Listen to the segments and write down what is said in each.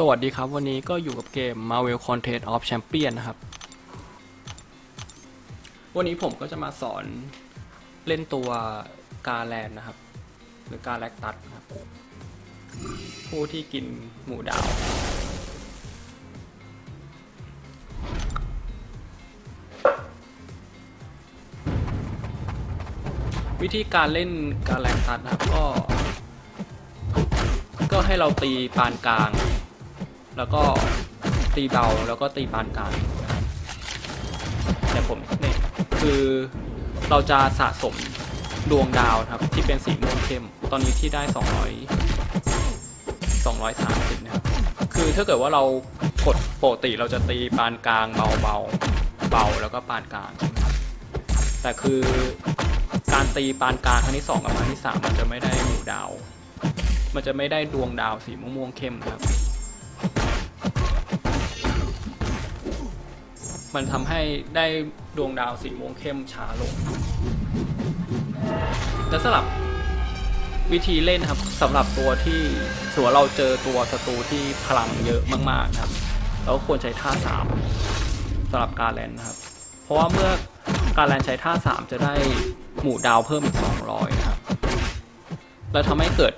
สวัสดีครับ วันนี้ก็อยู่กับเกม Marvel Contest of Champion นะครับ วันนี้ผมก็จะมาสอนเล่นตัวกาแลนนะครับ หรือกาแลกตัสนะครับ ผู้ที่กินหมูดาว วิธีการเล่นกาแลกตัสนะครับก็ก็ให้เราตีปานกลาง แล้วก็ตีเบาแล้วก็ตีปานกลางแต่ผมเนี่ยคือเราจะสะสมดวงดาวนะครับที่เป็นสีม่วงเข้ม ตอนนี้ที่ได้ 200 230นะครับคือถ้าเกิดว่าเรากดปกติเราจะตีปานกลางเบาเบาเบาแล้วก็ปานกลาง แต่คือการตีปานกลางครั้งที่สองกับครั้งที่สามมันจะไม่ได้หมู่ดาว มันจะไม่ได้ดวงดาวสีม่วงๆเข้มนะครับ มันทำให้ได้ดวงดาวสีม่วงเข้มช้าลง และสำหรับวิธีเล่นนะครับสำหรับตัวที่สมมติว่าเราเจอตัวศัตรูที่พลังเยอะมากๆนะครับเราก็ควรใช้ท่าสามสำหรับการแลนนะครับ เพราะว่าเมื่อการแลนใช้ท่าสามจะได้หมู่ดาวเพิ่มอีก200นะครับแล้วทำให้เกิด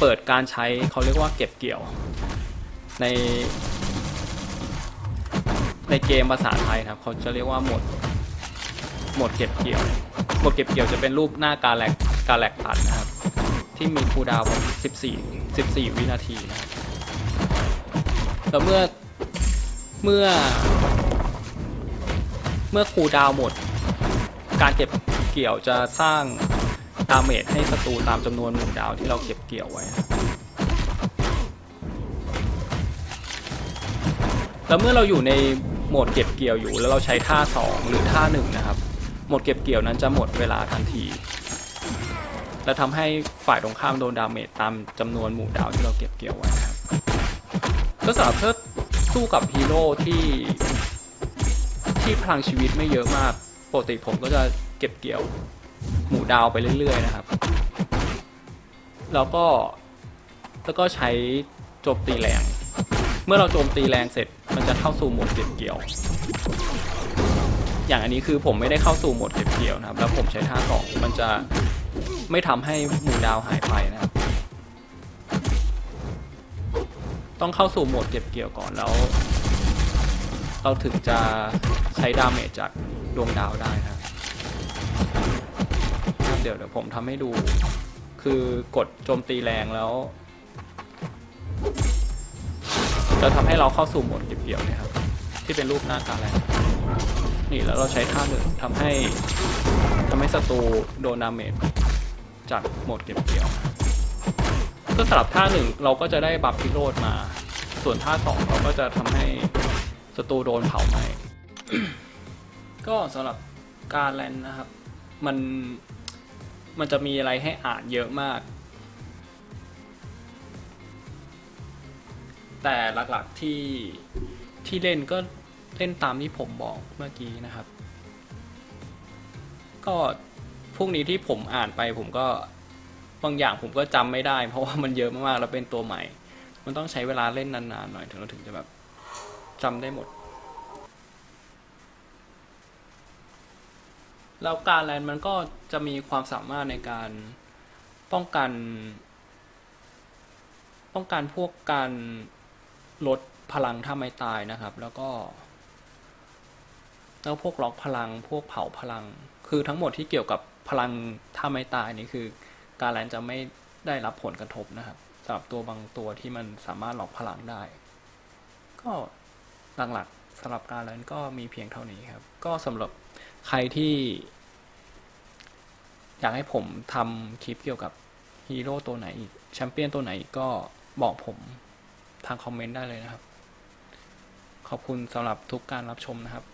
เปิดการใช้เขาเรียกว่าเก็บเกี่ยว ใน ในเกมภาษาไทยนะครับเขาจะเรียกว่าหมดหมดเก็บเกี่ยวหมดเก็บเกี่ยวจะเป็นรูปหน้ากาแลกกาแลกตัดนะครับ ที่มีคูดาวน์14 14 วินาทีนะครับแล้วเมื่อเมื่อ เมื่อคูดาวน์หมด การเก็บเกี่ยวจะสร้างดาเมจให้ศัตรูตามจำนวนหมู่ดาวที่เราเก็บเกี่ยวไว้ แล้วเมื่อเราอยู่ใน หมดเก็บเกี่ยวอยู่ แล้วเราใช้ท่า 2 หรือท่า1นะครับหมดเก็บเกี่ยวนั้นจะหมดเวลาทันที และทำให้ฝ่ายตรงข้ามโดนดาเมจตามจำนวนหมู่ดาวที่เราเก็บเกี่ยวไว้ครับก็สำหรับถ้าสู้กับฮีโร่ที่ที่พลังชีวิตไม่เยอะมากปกติผมก็จะเก็บเกี่ยวหมู่ดาวไปเรื่อยๆนะครับ แล้วก็แล้วก็ใช้โจมตีแรง เมื่อเราโจมตีแรงเสร็จ มันจะเข้าสู่โหมดเก็บเกี่ยว อย่างอันนี้คือผมไม่ได้เข้าสู่โหมดเก็บเกี่ยวนะครับ แล้วผมใช้ท่าสองมันจะไม่ทำให้หมู่ดาวหายไปนะครับ ต้องเข้าสู่โหมดเก็บเกี่ยวก่อนแล้ว เราถึงจะใช้ดาเมจจากดวงดาวได้นะครับครับเดี๋ยวเดี๋ยวผมทำให้ดู คือกดโจมตีแรงแล้ว จะทำให้เราเข้าสู่โหมดเกี่ยวเนะครับ ที่เป็นรูปหน้าตาแรงนี่แล้วเราใช้ท่าหนึ่งทำให้ทำให้ศัตรูโดนดาเมจจากโหมดเกี่ยวก็สลับท่าหนึ่งเราก็จะได้บัฟพิโรดมา ส่วนท่าสองเราก็จะทำให้ศัตรูโดนเผาไหมก็สำหรับการแลนนะครับ มันมันจะมีอะไรให้อ่านเยอะมาก แต่หลักๆที่ที่เล่นก็เล่นตามที่ผมบอกเมื่อกี้นะครับ ก็พวกนี้ที่ผมอ่านไปผมก็บางอย่างผมก็จำไม่ได้ เพราะว่ามันเยอะมากๆแล้วเป็นตัวใหม่ มันต้องใช้เวลาเล่นนานๆหน่อยถึงเราถึงจะแบบจำได้หมด แล้วการแลนมันก็จะมีความสามารถในการป้องกัน ป้องกันพวกการ ลดพลังถ้าไม่ตายนะครับ แล้วก็ แล้วพวกล็อกพลังพวกเผาพลัง คือทั้งหมดที่เกี่ยวกับพลังถ้าไม่ตายนี่คือ การแลนจะไม่ได้รับผลกระทบนะครับสำหรับตัวบางตัวที่มันสามารถล็อกพลังได้ ก็หลักๆสำหรับการแลนก็มีเพียงเท่านี้ครับ ก็สำหรับใครที่อยากให้ผมทำคลิปเกี่ยวกับฮีโร่ตัวไหนอีกแชมเปี้ยนตัวไหนอีกก็บอกผม ทางคอมเมนต์ได้เลยนะครับ ขอบคุณสำหรับทุกการรับชมนะครับ